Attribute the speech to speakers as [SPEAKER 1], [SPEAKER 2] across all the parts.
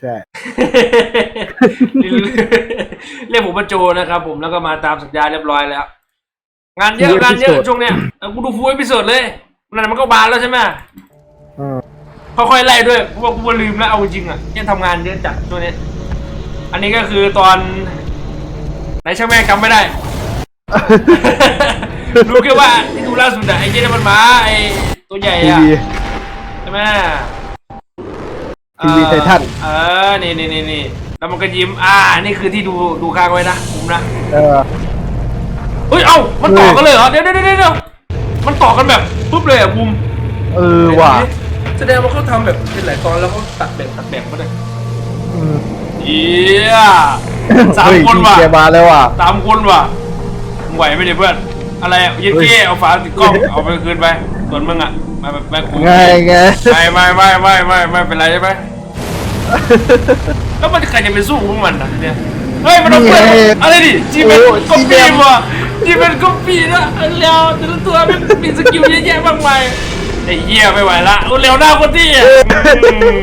[SPEAKER 1] ใช่
[SPEAKER 2] เรียกผมว่าโจนะครับ ผมแล้วก็มาตามสัญญาเรียบร้อยแล้ว งานเยอะงานเยอะช่วงเนี้ยเออกูดูฟูเอพิโซดเลยนั่นมันก็บานแล้วใช่ไหม
[SPEAKER 1] อืม
[SPEAKER 2] ค่อยๆไล่ด้วยเพราะว่ากูว่าลืมแล้วเอาจริงๆอะยังทำงานเยอะจัดช่วงนี้ อันนี้ก็คือตอนไหนช่างแม่งจำไม่ได้ รู้แค่ว่าที่ดูล่าสุดอะไอ้เจ๊นั่นมันหมาไอ้ตัวใหญ่
[SPEAKER 1] ที
[SPEAKER 2] อะ
[SPEAKER 1] วี
[SPEAKER 2] ใช่ไหม
[SPEAKER 1] ทีวีไททัน
[SPEAKER 2] เออ นี่นี่นี่นี่แล้วมันก็ยิ้ม อ่า นี่คือที่ดูดูค้างไว้นะผมนะ
[SPEAKER 1] เออ
[SPEAKER 2] เฮ้ย เอ้า มันต่อ
[SPEAKER 1] เฮ้ย
[SPEAKER 2] กันเลยเหรอ เดี๋ยวเดี๋ยวเดี๋ยวเดี๋ยวมันต่อกันแบบปุ๊บเลยอะบุม
[SPEAKER 1] เออว่ะ
[SPEAKER 2] แสดงว่าเขาทำแบบเป็นหลายตอนแล้วเขาตัดแบบตัดแบบมาเลย
[SPEAKER 1] อืม
[SPEAKER 2] เยี่ยสาม
[SPEAKER 1] เฮ้ย
[SPEAKER 2] คนว่ะ
[SPEAKER 1] ทีเจมาแล้วว่ะ
[SPEAKER 2] สามคนว่ะมึงไหวไหมเนี่ยเพื่อน อะไรอะเย็นเก้เอาฝาติดกล้อง เอาไปคืนไปส่วนมึงอะมาแบบแม่กู
[SPEAKER 1] ไงไง
[SPEAKER 2] ไม่ไม่ไม่ไม่ไม่ไม่เป็นไรใช่ไหม แล้วมันใครจะไปสู้พวกมันนะเนี่ยเฮ้ยมันเอาเพื่อนอะไรดิจีเป็นก็ปีว่ะจีเป็นก็ปีนะแล้วแต่ละตัวมันมีสกิลเยอะแยะมากมายไอ้เหี้ยไม่ไหวละเอาเร็วหน้าคนที่อะอืม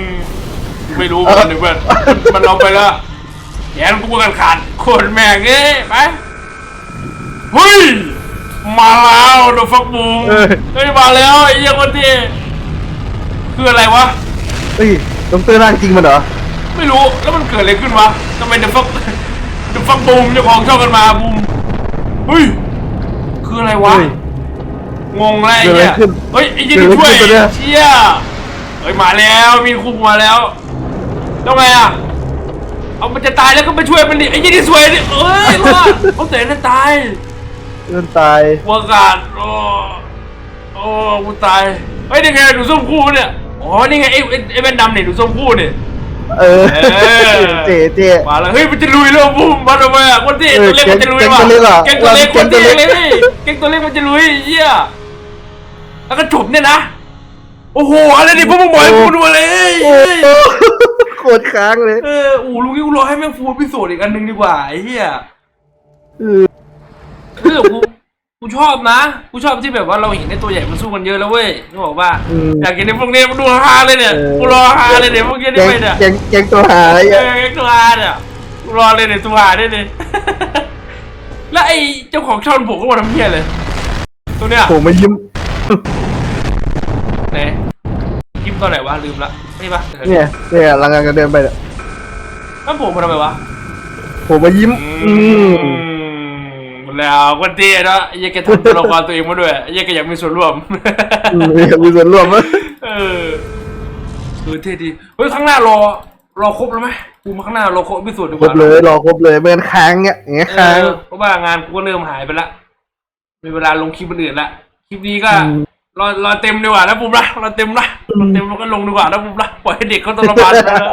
[SPEAKER 2] ไม่รู้เหมือนกันดิเพื่อนมันเราไปแล้วแขนกูกันขาดโคนแม่งเอ้ยไปเฮ้ยมาแล้วโดฟักบูม
[SPEAKER 1] เออ
[SPEAKER 2] เฮ้ยมาแล้วไอ้เหี้ยคนที่คืออะไรวะ
[SPEAKER 1] เฮ้ย ดงเตอร์ร่างจริงมันเหรอ
[SPEAKER 2] ไม่รู้แล้วมันเกิดอะไรขึ้นวะทำไมเดอะฟักเดอะฟักบูมเจ้าของช่องกันมาบูมเฮ้ยคืออะไรวะ
[SPEAKER 1] เฮ้ย
[SPEAKER 2] งงแล้วไอ้
[SPEAKER 1] เกิดอะไร
[SPEAKER 2] เหี้ย
[SPEAKER 1] ขึ้น
[SPEAKER 2] เฮ้ยไอ้ยี่
[SPEAKER 1] เกิ
[SPEAKER 2] นี่
[SPEAKER 1] ดอะไร
[SPEAKER 2] ช่วย
[SPEAKER 1] ขึ้นตัวเนี่ย
[SPEAKER 2] เชี่ยเฮ้ยมาแล้วมีคุกมาแล้วแล้วไงอะเอามันจะตายแล้วก็ไปช่วยมันดิไอ้ยี่นี่ช่วยดิเอ้ยรอดเขาเตะนั่นตาย
[SPEAKER 1] เลื่อนตาย
[SPEAKER 2] หัวขาดโอ้ โอ้ กูตาย เฮ้ยนี่ไงดูส้มคู่เนี่ย อ๋อ นี่ไงไอ้ไอ้ไอ้แว่นดำเนี่ยดูส้มคู่เนี่ย
[SPEAKER 1] เออ
[SPEAKER 2] เออ
[SPEAKER 1] เจ๊เจ๊
[SPEAKER 2] มาแล้วเฮ้ยมันจะลุยแล้วบูมมาทำไมอะคนที่
[SPEAKER 1] เออ
[SPEAKER 2] ตัวเล็กมันจะลุย
[SPEAKER 1] แก๊ง
[SPEAKER 2] ว่ะ
[SPEAKER 1] ตัวเล็กอะ
[SPEAKER 2] แก๊งตัวเล็ก
[SPEAKER 1] แก๊
[SPEAKER 2] คน
[SPEAKER 1] งตั
[SPEAKER 2] ที่
[SPEAKER 1] วเล็
[SPEAKER 2] เล็
[SPEAKER 1] ก
[SPEAKER 2] กเลยแก๊งตัวเล็กมันจะลุยเยี่ยแล้วก็จบเนี่ยนะโอ้โหอะไรดิพวกมึงบอกให้กูดูเลย
[SPEAKER 1] โอ้โหโคตรค้างเลย
[SPEAKER 2] เออโอ้ลุงนี่กูรอให้แม่งฟูลพิโซดอีกอันหนึงดีกว่าไอ้เหี้ย
[SPEAKER 1] เออ
[SPEAKER 2] เออกู กูชอบนะ กูชอบที่แบบว่าเราเห็นในตัวใหญ่มันสู้กันเยอะแล้วเว้ยนึกบอกว่า
[SPEAKER 1] อืม
[SPEAKER 2] อยากเห็นในพวกนี้มันดูฮาเลยเนี่ย
[SPEAKER 1] เออ
[SPEAKER 2] กูรอฮาเลยเนี่ยพวกนี้ได้
[SPEAKER 1] แกง
[SPEAKER 2] ไหมเนี่ย
[SPEAKER 1] แกงแกงตัวหาอะไร
[SPEAKER 2] เอ
[SPEAKER 1] อะ
[SPEAKER 2] อตัวฮาเนี่ย กูรอเลยเนี่ยตัวฮาได้เลยแล้วไอ้เจ้าของช่องผมก็มาทำเพี้ยเลย ตัวเนี้ย
[SPEAKER 1] ผมมายิ้ม
[SPEAKER 2] ไหนคลิปตอนไหนวะลืมละนี่ปะ
[SPEAKER 1] เนี่ยเนี่ยหลังงานกันเดินไปเนี่ย
[SPEAKER 2] แล้วผมมาทำไมวะ
[SPEAKER 1] ผมมายิ้ม อืม
[SPEAKER 2] หมด แล้วคนตีเนาะไอ้เหี้ยังแกทำตัวละครตัวเองมาด้วยไอ้เหี้ยังแกอยากมีส่วนร่วม
[SPEAKER 1] อืมมีส่วนร่วมมั้ย
[SPEAKER 2] เออเออเท่ดีเฮ้ยข้างหน้ารอรอครบแล้วไหมกูมาข้างหน้ารอครบพิสูจน์ดีก
[SPEAKER 1] ครบ
[SPEAKER 2] ว่า
[SPEAKER 1] เลยรอครบเลยไม่งั้นค้างเงี้ยอย่างเงี้ย
[SPEAKER 2] เอ
[SPEAKER 1] ค้าง
[SPEAKER 2] อเพราะว่างานกูก็เริ่มหายไปละมีเวลาลงคลิปอื่นๆละคลิปนี้ก็
[SPEAKER 1] อืม
[SPEAKER 2] รอรอเต็มดีกว่านะปุ๊บนะรอเต็มนะรอเต็มแล้วก็ลงดีกว่านะปุ๊บนะปล่อยให้เด็กเขาทรมานไปนะ